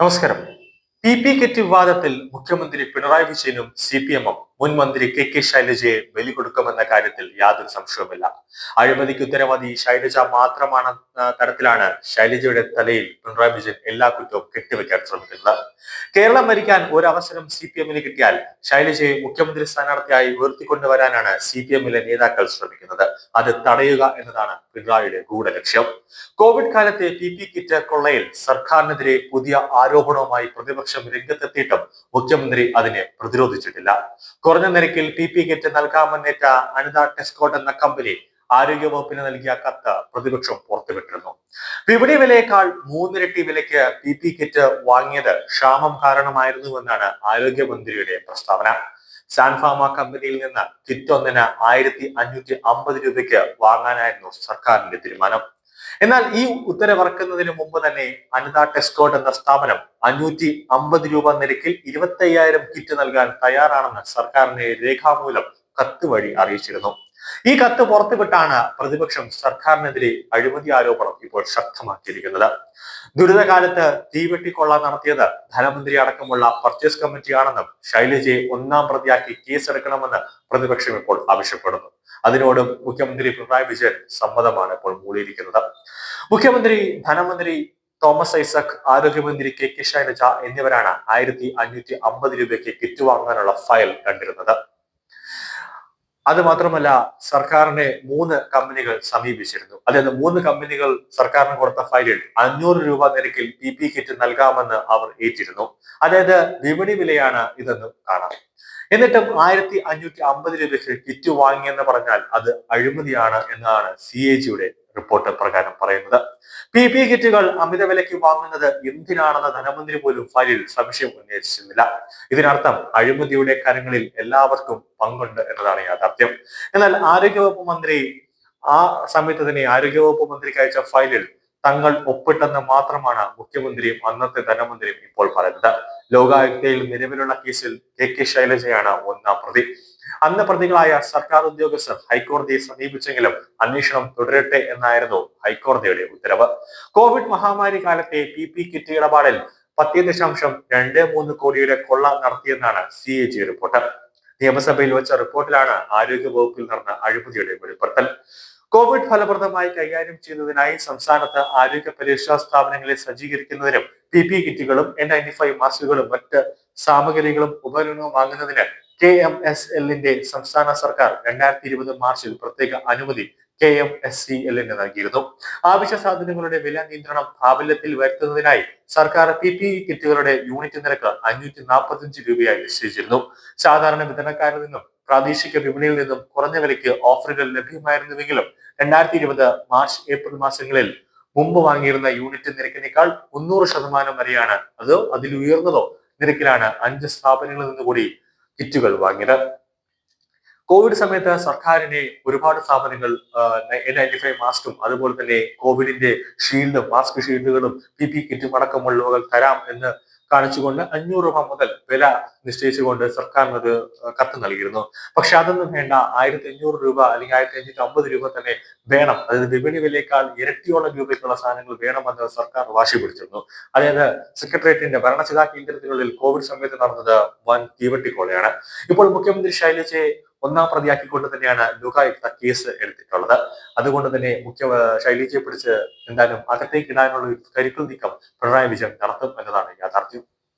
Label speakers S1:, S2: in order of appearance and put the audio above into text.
S1: നമസ്കാരം. P P kit വിവാദത്തിൽ മുഖ്യമന്ത്രി പിണറായി വിജയനും സി പി എമ്മും മുൻ മന്ത്രി കെ കെ ശൈലജയെ ബലി കൊടുക്കുമെന്ന കാര്യത്തിൽ യാതൊരു സംശയവുമില്ല. അഴിമതിക്ക് ഉത്തരവാദി ശൈലജ മാത്രമാണ് തരത്തിലാണ് ശൈലജയുടെ തലയിൽ പിണറായി വിജയൻ എല്ലാ കുറ്റവും കെട്ടിവെക്കാൻ ശ്രമിക്കുന്നത്. കേരളം ഭരിക്കാൻ ഒരവസരം സി പി എമ്മിന് കിട്ടിയാൽ ശൈലജയെ മുഖ്യമന്ത്രി സ്ഥാനാർത്ഥിയായി ഉയർത്തിക്കൊണ്ടുവരാനാണ് സി പി എമ്മിലെ നേതാക്കൾ ശ്രമിക്കുന്നത്. അത് തടയുക എന്നതാണ് പിണറായിയുടെ ഗൂഢലക്ഷ്യം. കോവിഡ് കാലത്തെ പി പി കിറ്റ് കൊള്ളയിൽ സർക്കാരിനെതിരെ പുതിയ ആരോപണവുമായി പ്രതിപക്ഷം രംഗത്തെത്തിയിട്ടും മുഖ്യമന്ത്രി അതിനെ പ്രതിരോധിച്ചിട്ടില്ല. കുറഞ്ഞ നിരക്കിൽ പി പി കിറ്റ് നൽകാമെന്നേറ്റ അനിത ടെസ്കോട്ട് എന്ന കമ്പനി ആരോഗ്യവകുപ്പിന് നൽകിയ കത്ത് പ്രതിപക്ഷം പുറത്തുവിട്ടിരുന്നു. വിപണി വിലയേക്കാൾ മൂന്നിരട്ടി വിലയ്ക്ക് പി പി കിറ്റ് വാങ്ങിയത് ക്ഷാമം കാരണമായിരുന്നുവെന്നാണ് ആരോഗ്യമന്ത്രിയുടെ പ്രസ്താവന. സാൻഫാമ കമ്പനിയിൽ നിന്ന് കിറ്റ് ഒന്നിന് ആയിരത്തി അഞ്ഞൂറ്റി അമ്പത് രൂപയ്ക്ക് വാങ്ങാനായിരുന്നു സർക്കാരിന്റെ തീരുമാനം. എന്നാൽ ഈ ഉത്തരവിറക്കുന്നതിന് മുമ്പ് തന്നെ അനിത ടെസ്കോട്ട് എന്ന സ്ഥാപനം അഞ്ഞൂറ്റി അമ്പത് രൂപ നിരക്കിൽ ഇരുപത്തി കിറ്റ് നൽകാൻ തയ്യാറാണെന്ന് സർക്കാരിനെ രേഖാമൂലം കത്ത് വഴി അറിയിച്ചിരുന്നു. ഈ കത്ത് പുറത്തുവിട്ടാണ് പ്രതിപക്ഷം സർക്കാരിനെതിരെ അഴിമതി ആരോപണം ഇപ്പോൾ ശക്തമാക്കിയിരിക്കുന്നത്. ദുരിതകാലത്ത് തീവെട്ടിക്കൊള്ള നടത്തിയത് ധനമന്ത്രി അടക്കമുള്ള പർച്ചേസ് കമ്മിറ്റിയാണെന്നും ശൈലജയെ ഒന്നാം പ്രതിയാക്കി കേസെടുക്കണമെന്ന് പ്രതിപക്ഷം ഇപ്പോൾ ആവശ്യപ്പെടുന്നു. അതിനോടും മുഖ്യമന്ത്രി പിണറായി വിജയൻ സമ്മതമാണ് ഇപ്പോൾ മൂടിയിരിക്കുന്നത്. മുഖ്യമന്ത്രി ധനമന്ത്രി തോമസ് ഐസക് ആരോഗ്യമന്ത്രി കെ കെ ശൈലജ എന്നിവരാണ് ആയിരത്തി അഞ്ഞൂറ്റി അമ്പത് രൂപയ്ക്ക് കിറ്റ് വാങ്ങാനുള്ള ഫയൽ കണ്ടിരുന്നത്. അത് മാത്രമല്ല സർക്കാരിനെ മൂന്ന് കമ്പനികൾ സമീപിച്ചിരുന്നു. അതായത് മൂന്ന് കമ്പനികൾ സർക്കാരിന് കൊടുത്ത ഫയലിൽ അഞ്ഞൂറ് രൂപ നിരക്കിൽ പി പി കിറ്റ് നൽകാമെന്ന് അവർ ഏറ്റിരുന്നു. അതായത് വിപണി വിലയാണ് ഇതെന്ന് കാണാം. എന്നിട്ടും ആയിരത്തി അഞ്ഞൂറ്റി അമ്പത് രൂപയ്ക്ക് കിറ്റ് വാങ്ങിയെന്ന് പറഞ്ഞാൽ അത് അഴിമതിയാണ് എന്നാണ് സി എ ജിയുടെ റിപ്പോർട്ട് പ്രകാരം പറയുന്നത്. പി പി കിറ്റുകൾ അമിത വിലയ്ക്ക് വാങ്ങുന്നത് എന്തിനാണെന്ന് ധനമന്ത്രി പോലും ഫയലിൽ സംശയം ഉന്നയിച്ചിരുന്നില്ല. ഇതിനർത്ഥം അഴിമതിയുടെ കരങ്ങളിൽ എല്ലാവർക്കും പങ്കുണ്ട് എന്നതാണ് യാഥാർത്ഥ്യം. എന്നാൽ ആരോഗ്യവകുപ്പ് മന്ത്രി ആ സമയത്ത് തന്നെ ആരോഗ്യവകുപ്പ് മന്ത്രിക്ക് അയച്ച ഫയലിൽ തങ്ങൾ ഒപ്പിട്ടെന്ന് മാത്രമാണ് മുഖ്യമന്ത്രിയും അന്നത്തെ ധനമന്ത്രിയും ഇപ്പോൾ പറയുന്നത്. ലോകായുക്തയിൽ നിലവിലുള്ള കേസിൽ കെ കെ ശൈലജയാണ് ഒന്നാം പ്രതി. അന്ന് പ്രതികളായ സർക്കാർ ഉദ്യോഗസ്ഥർ ഹൈക്കോടതിയെ സമീപിച്ചെങ്കിലും അന്വേഷണം തുടരട്ടെ എന്നായിരുന്നു ഹൈക്കോടതിയുടെ ഉത്തരവ്. കോവിഡ് മഹാമാരി കാലത്തെ പി പി കിറ്റ് ഇടപാടിൽ പത്ത് ദശാംശം രണ്ട് മൂന്ന് കോടിയുടെ കൊള്ള നടത്തിയെന്നാണ് സി എ ജി റിപ്പോർട്ട്. നിയമസഭയിൽ വെച്ച റിപ്പോർട്ടിലാണ് ആരോഗ്യ വകുപ്പിൽ നടന്ന അഴിമതിയുടെ വെളിപ്പെടുത്തൽ. കോവിഡ് ഫലപ്രദമായി കൈകാര്യം ചെയ്യുന്നതിനായി സംസ്ഥാനത്ത് ആരോഗ്യ പരീക്ഷാ സ്ഥാപനങ്ങളെ സജ്ജീകരിക്കുന്നതിനും പി പി കിറ്റുകളും എൻ നയന്റി ഫൈവ് മാസ്കുകളും മറ്റ് സാമഗ്രികളും ഉപകരണങ്ങളും വാങ്ങുന്നതിന് കെ എം എസ് എല്ലിന്റെ സംസ്ഥാന സർക്കാർ രണ്ടായിരത്തി ഇരുപത് മാർച്ചിൽ പ്രത്യേക അനുമതി കെ എം എസ് സി എല്ലിന് നൽകിയിരുന്നു. ആവശ്യ സാധനങ്ങളുടെ വില നിയന്ത്രണം പ്രാബല്യത്തിൽ വരുത്തുന്നതിനായി സർക്കാർ പി പി ഇ കിറ്റുകളുടെ യൂണിറ്റ് നിരക്ക് അഞ്ഞൂറ്റി നാൽപ്പത്തി രൂപയായി നിശ്ചയിച്ചിരുന്നു. സാധാരണ വിതരണക്കാരിൽ നിന്നും പ്രാദേശിക വിപണിയിൽ നിന്നും കുറഞ്ഞ വിലയ്ക്ക് ഓഫറുകൾ ലഭ്യമായിരുന്നുവെങ്കിലും രണ്ടായിരത്തി ഇരുപത് മാർച്ച് ഏപ്രിൽ മാസങ്ങളിൽ മുമ്പ് വാങ്ങിയിരുന്ന യൂണിറ്റ് നിരക്കിനേക്കാൾ മുന്നൂറ് ശതമാനം വരെയാണ്. അതോ അതിലുയർന്നതോ നിരക്കിലാണ് അഞ്ച് സ്ഥാപനങ്ങളിൽ നിന്ന് കൂടി കിറ്റുകൾ വാങ്ങിയത്. കോവിഡ് സമയത്ത് സർക്കാരിനെ ഒരുപാട് സ്ഥാപനങ്ങൾ എൻ നയന്റി ഫൈവ് മാസ്കും അതുപോലെ തന്നെ കോവിഡിന്റെ ഷീൽഡും മാസ്ക് ഷീൽഡുകളും പി പി കിറ്റും അടക്കമുള്ളവകൾ തരാം എന്ന് കാണിച്ചുകൊണ്ട് അഞ്ഞൂറ് രൂപ മുതൽ വില നിശ്ചയിച്ചുകൊണ്ട് സർക്കാരിനത് കത്ത് നൽകിയിരുന്നു. പക്ഷെ അതൊന്നും വേണ്ട. ആയിരത്തി അഞ്ഞൂറ് രൂപ അല്ലെങ്കിൽ ആയിരത്തി അഞ്ഞൂറ്റി അമ്പത് രൂപ തന്നെ വേണം. അതായത് വിപണി വിലയേക്കാൾ ഇരട്ടിയോളം രൂപയ്ക്കുള്ള സാധനങ്ങൾ വേണമെന്ന് സർക്കാർ വാശി പിടിച്ചിരുന്നു. അതായത് സെക്രട്ടേറിയറ്റിന്റെ ഭരണസിതാ കേന്ദ്രത്തിനുള്ളിൽ കോവിഡ് സമയത്ത് നടന്നത് വൻ തീവട്ടിക്കോളയാണ്. ഇപ്പോൾ മുഖ്യമന്ത്രി ശൈലജയെ ഒന്നാം പ്രതിയാക്കിക്കൊണ്ട് തന്നെയാണ് ലോകായുക്ത കേസ് എടുത്തിട്ടുള്ളത്. അതുകൊണ്ട് തന്നെ മുഖ്യ ശൈലജയെ പിടിച്ച് എന്തായാലും അകത്തേക്ക് ഇടാനുള്ള ഒരു കരുക്കൾ നീക്കം പിണറായി വിജയൻ നടത്തും എന്നതാണ് യാഥാർത്ഥ്യം.